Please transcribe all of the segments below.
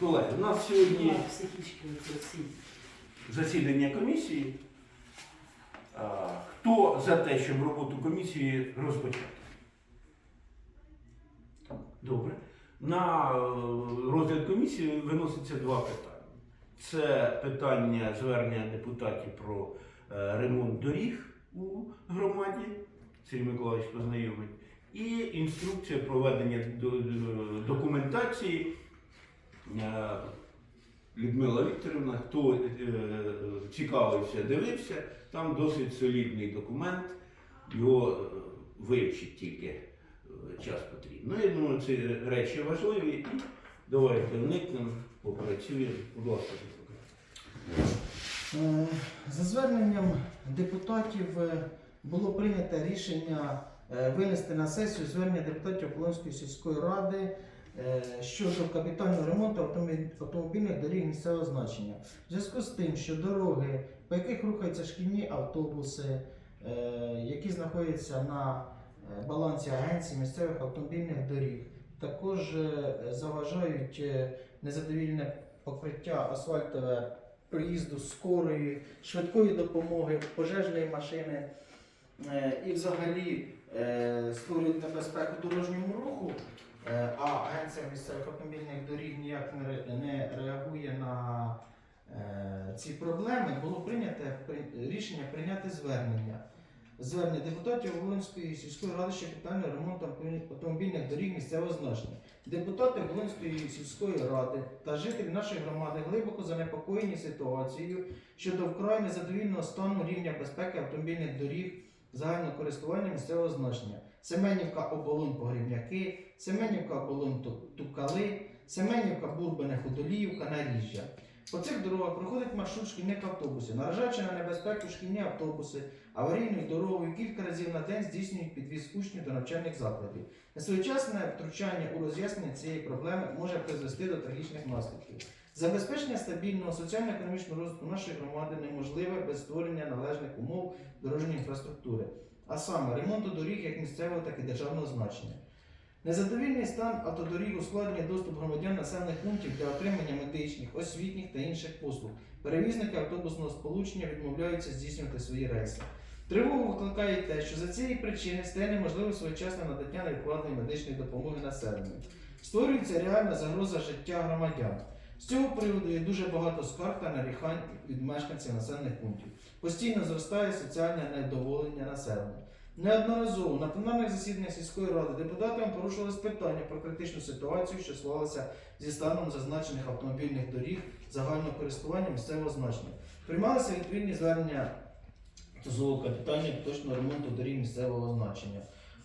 Колеги, у нас сьогодні засідання комісії. Хто за те, щоб роботу комісії розпочати? Добре. На е, розгляд комісії виноситься два питання. Це питання звернення депутатів про е, ремонт доріг у громаді. Сергій Миколаївич познайомить. І інструкція проведення до- документації. Е, Людмила Вікторівна, хто е, цікавився, дивився, там досить солідний документ, його е, вивчить тільки е, час потрібно. Ну, я думаю, ці речі важливі. Давайте вникнемо, попрацюємо. Будь ласка, Е, За зверненням депутатів е, було прийнято рішення е, винести на сесію звернення депутатів Полонської сільської ради е, щодо капітального ремонту автомобільних доріг місцевого значення. В зв'язку з тим, що дороги, по яких рухаються шкільні автобуси, е, які знаходяться на е, балансі агенції місцевих автомобільних доріг, також е, заважають е, незадовільне покриття асфальтове приїзду скорої, швидкої допомоги, пожежної машини е, і взагалі е, створюють небезпеку дорожньому руху, е, а агенція місцевих автомобільних доріг ніяк не реагує на е, ці проблеми, було прийнято при- рішення прийняти звернення. Звернення депутатів Волинської сільської ради ще капітального ремонту автомобільних доріг місцевого значення. Депутати Волинської сільської ради та жителі нашої громади глибоко занепокоєні ситуацією щодо вкрай незадовільного стану рівня безпеки автомобільних доріг загального користування місцевого значення. Семенівка оболонь Погрібняки, Семенівка оболонь Тукали, Семенівка Бурбине Худоліївка, Наріжжя. По цих дорогах проходить маршрут шкільних автобусів, наражаючи на небезпеку шкільні автобуси, аварійною дорогою кілька разів на день здійснюють підвіз учнів до навчальних закладів. Несвоєчасне втручання у роз'яснення цієї проблеми може призвести до трагічних наслідків. Забезпечення стабільного соціально-економічного розвитку нашої громади неможливе без створення належних умов дорожньої інфраструктури, а саме ремонту доріг як місцевого, так і державного значення. Незадовільний стан автодоріг ускладнює доступ громадян населених пунктів для отримання медичних, освітніх та інших послуг. Перевізники автобусного сполучення відмовляються здійснювати свої рейси. Тривогу викликає те, що за цієї причини стає неможливо своєчасне надання невідкладної медичної допомоги населенню. Створюється реальна загроза життя громадян. З цього приводу є дуже багато скарг та нарікань від мешканців населених пунктів. Постійно зростає соціальне невдоволення населення. Неодноразово на пленарних засіданнях сільської ради депутатам порушувалось питання про критичну ситуацію, що склалася зі станом зазначених автомобільних доріг загального користування місцевого значення. Приймалися відповідні звернення стосовно капітального точного ремонту доріг місцевого значення.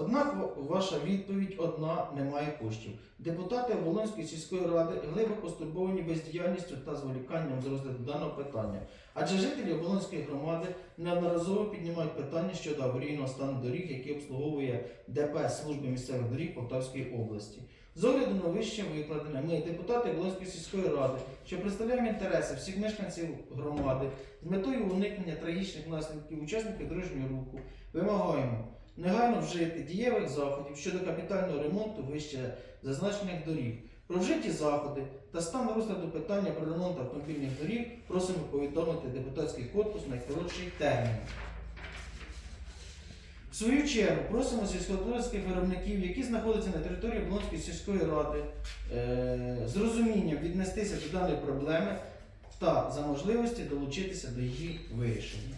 Однак ваша відповідь одна немає коштів. Депутати Оболонської сільської ради глибоко стурбовані бездіяльністю та зволіканням з розгляду даного питання. Адже жителі Оболонської громади неодноразово піднімають питання щодо аварійного стану доріг, які обслуговує ДП служби місцевих доріг Полтавської області. З огляду на вище викладене, ми, депутати Оболонської сільської ради, що представляємо інтереси всіх мешканців громади з метою уникнення трагічних наслідків учасників дорожнього руху, вимагаємо негайно вжити дієвих заходів щодо капітального ремонту вище зазначених доріг. Про вжиті заходи та стан розгляду питання про ремонт автомобільних доріг просимо повідомити депутатський корпус найкоротший термін. В свою чергу просимо сільськогосподарських виробників, які знаходяться на території Облонської сільської ради, е, з розумінням віднестися до даної проблеми та за можливості долучитися до її вирішення.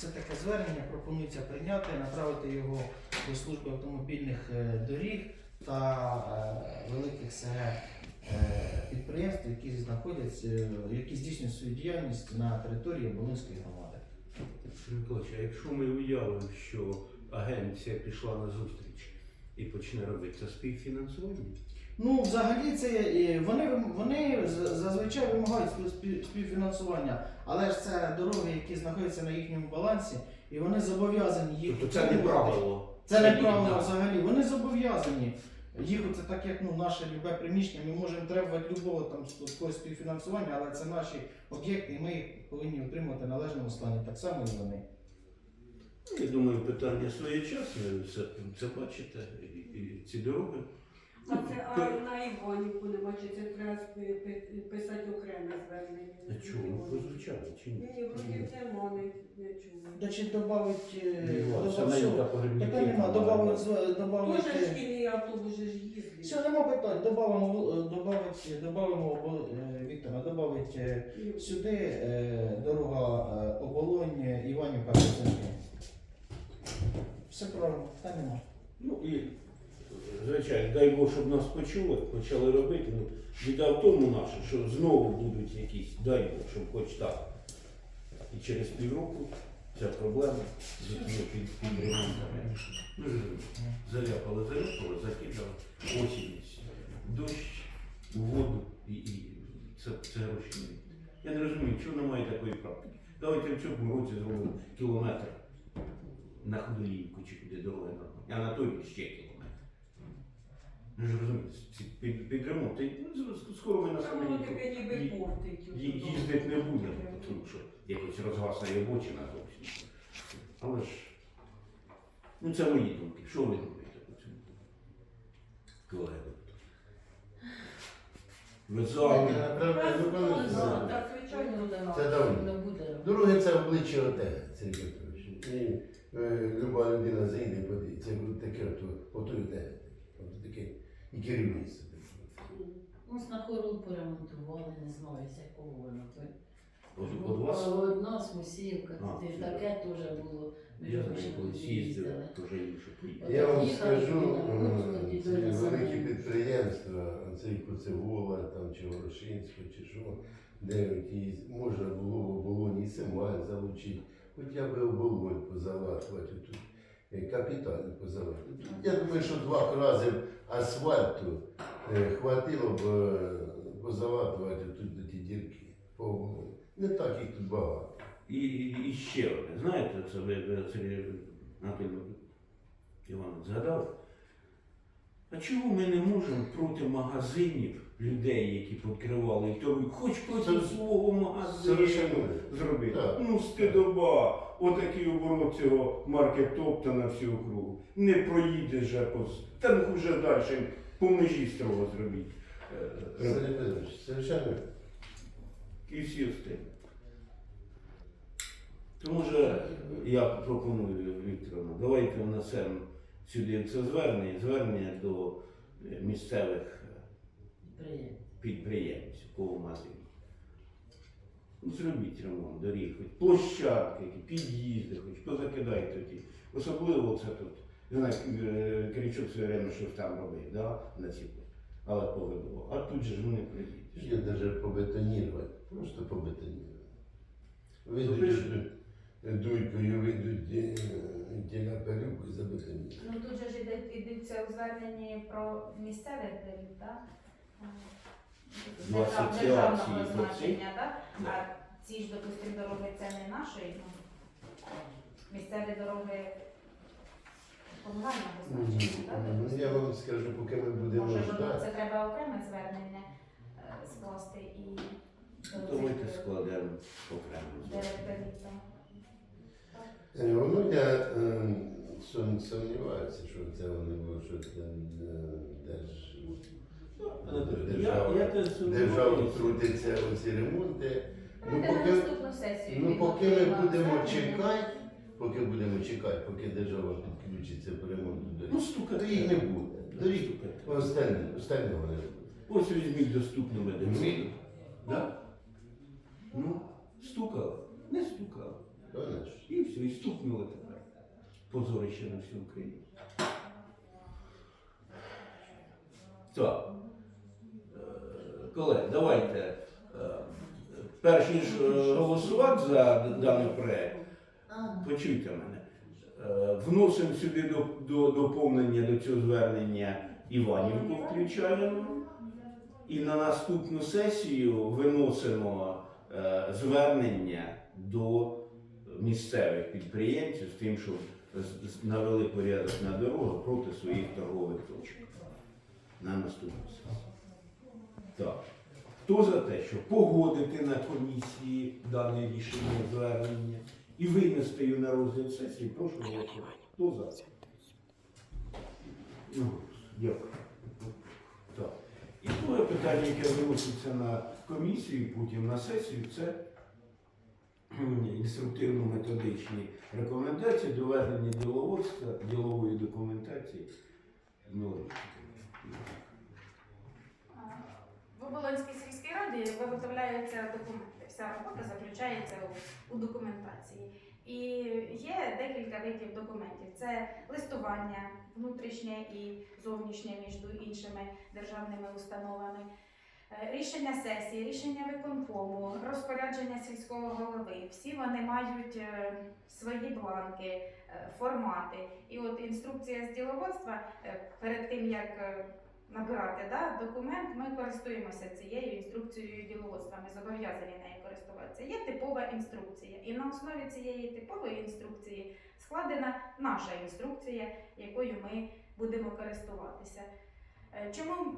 Це таке звернення пропонується прийняти, направити його до служби автомобільних е, доріг та е, великих СГ е, підприємств, які знаходяться, які здійснюють свою діяльність на території Волинської громади. Миколаївич, а якщо ми уявимо, що агенція пішла на зустріч і почне робити це співфінансування? Ну, взагалі, це е, вони, вим- вони з- зазвичай вимагають спів- спів- співфінансування, але ж це дороги, які знаходяться на їхньому балансі, і вони зобов'язані їх Тобто це не утримувати. правило. Це не правило взагалі. Вони зобов'язані. Їх це так як ну, наше любе приміщення, ми можемо требувати любого там з- співфінансування, але це наші об'єкти, і ми їх повинні утримувати в належному стані. Так само і вони. Я думаю, питання своєчасне, ви все це бачите, і, і ці дороги. А це а на Іванівку нема, чи це треба писати окреме звернення? А чого? Ну, прозвучало, чи ні? Ні, вроді нема, не, не чула. Значить, додавить Ну, до всього. та Питань нема, добавить, Тоже добавить. шкільний автобус же ж їздить. Все, нема питань, добавимо, е, добавить, добавимо, обо- е, Віктора, добавить е, сюди е, дорога е, оболонь е, Іванівка Козинки. Все правильно, питань нема. Ну і, звичайно, дай Бог, щоб нас почули, почали робити. Ну, біда в тому наша, що знову будуть якісь, дай Бог, щоб хоч так. І через півроку ця проблема з цими під, під ремонтами. Ну, заляпали, заляпали, закидали, осінь, дощ, воду і, і це, це гроші. Я не розумію, чого немає такої практики. Давайте в цьому році зробимо кілометр на Ходолівку чи куди дороги а на той ще кілометр. Ви ж розумієте, під, під ремонт. І, ну, скоро ми на самому таке ніби портить. Ї- Їздити не будемо, тому що якось розгасає обочина зовсім. Але ж, ну це мої думки. Що ви думаєте по цьому? Колеги. Ви за? Ну, Так, звичайно. Це давно. Не буде. Друге, це обличчя отеля, Сергій Петрович. І е, люба людина зайде, подивиться, це таке, ото і отель. Ото таке, і керівництво. Ось на хору поремонтували, не знаю, з якого воно. От, от вас? От нас Мусіївка, А, туди сюди. таке теж було. Ми Я ж знаю, коли з'їздив, їздили. вже інше поїхав. Я вам Їхали скажу, е, ці доля великі підприємства, цей Коцевола, там, чи Ворошинська, чи що, де ті, можна було в оболоні і Семаль залучити, хоча б оболонь позалатувати тут, капітально позалатувати. Я думаю, що два рази асфальту е, хватило б е, позалатувати тут ті дірки. Не так їх тут багато. І, і, ще одне, знаєте, це ви, Сергій Анатолій Іванович згадав. А чого ми не можемо проти магазинів людей, які відкривали і торгують, хоч проти свого магазину зробити? Ну, стидоба, отакий оборот цього маркет-топта на всю округу. Не проїде вже поз. Та ну вже далі по межі строго зробіть. Е, Сергій Петрович, совершенно. і всі встигнуть. Тому що я пропоную Вікторовна, давайте внесемо сюди це звернення, звернення до місцевих е, підприємців по магазину. Ну, зробіть ремонт доріг, хоч площадки, під'їзди, хоч позакидайте ті. Особливо це тут. Не знаю, е, Киричук все время щось там робив, да? на ці але повидував. А тут же ж вони приїдуть. Є даже побетонувати, просто побетонувати. Вийдуть Слухай, дуйкою, вийдуть тіля пилюку і забетонують. Ну тут же ж йдеться у зверненні про місцевих доріг, так? Ну, Держав- Державного значення, так? Да. А ці ж, допустимо, дороги це не наші, ну, місцеві дороги комунального значення, так? Ну. Я вам скажу, поки ми будемо Може, воно ждати. це треба окреме звернення е, скласти і Давайте складемо окремо. директорів там. Е, Воно я е, сум- сумніваюся, що це вони що це е, держ... Анатолій, Я, я держава трудиться оці ремонти. Ну, поки, сесію. ну, поки ми будемо чекати, поки будемо чекати, поки держава підключиться по ремонту Ну, стукати. їх не буде. Доріг Стукати. остальне, остального не буде. Ось візьміть доступну медицину. Да? Ну, стукали, не стукали. І все, і стукнули тепер. Позорище на всю Україну. Так. Колеги, давайте. е, Перш ніж е, голосувати за даний проект, почуйте мене. Е, Вносимо сюди до, до доповнення до цього звернення Іванівку включаємо. І на наступну сесію виносимо звернення до місцевих підприємців з тим, з- навели порядок на дорогах проти своїх торгових точок. На наступну сесію. Хто за те, щоб погодити на комісії дане рішення звернення і винести його на розгляд сесії, прошу голосувати. Хто за? Ну, Дякую. Так. І друге питання, яке виноситься на комісію, потім на сесію, це інструктивно-методичні рекомендації, доведення діловодства, ділової документації. Ну, В Оболонській виготовляються документи. Вся робота заключається у, у документації. І є декілька видів документів: це листування внутрішнє і зовнішнє між іншими державними установами. е, Рішення сесії, рішення виконкому, розпорядження сільського голови. Всі вони мають е, свої бланки, е, формати. І от інструкція з діловодства перед тим як набирати да, документ, ми користуємося цією інструкцією діловодства. Ми зобов'язані нею користуватися. Є типова інструкція, і на основі цієї типової інструкції складена наша інструкція, якою ми будемо користуватися. Е, Чому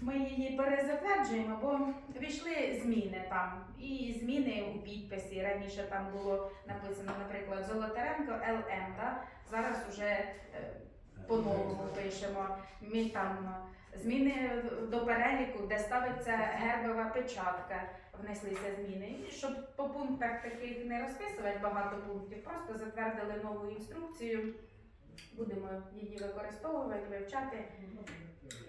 ми її перезатверджуємо? Бо війшли зміни там, і зміни у підписі. Раніше там було написано, наприклад, Золотаренко ЛМ. Да? Зараз уже е, по-новому пишемо. Ми там зміни до переліку, де ставиться гербова печатка, внеслися зміни. І щоб по пунктах таких не розписувати багато пунктів, просто затвердили нову інструкцію. Будемо її використовувати, вивчати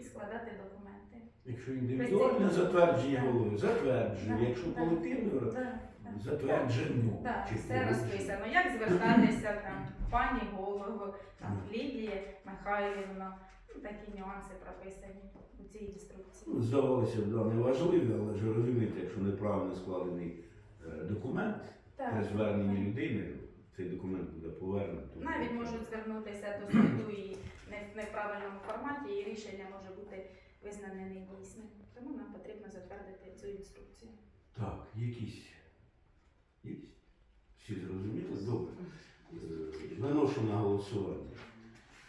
і складати документи. Якщо індивідуальне затвердження голови, затверджує. Да, Якщо да. колективне, Да, да. затверджено. Так, Чи все погоджено. розписано. Як звертатися там пані голову, там Лідії Михайлівна. Ну, такі нюанси прописані у цій інструкції. Ну, Здавалося б, да, неважливе, але ж розумієте, якщо неправильно складений е, документ при зверненні людини, цей документ буде повернуто. Навіть можуть звернутися до суду і в неправильному форматі, і рішення може бути визнане недійсним. Тому нам потрібно затвердити цю інструкцію. Так, якісь є? Всі зрозуміли? Добре. Е, Виношу на голосування.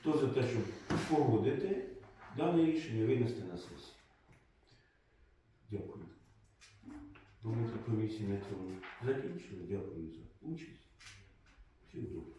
Хто за те, щоб погодити дане рішення, винести на сесію? Дякую. Думаю, комісія на цьому закінчили. Дякую за участь. Всім добре.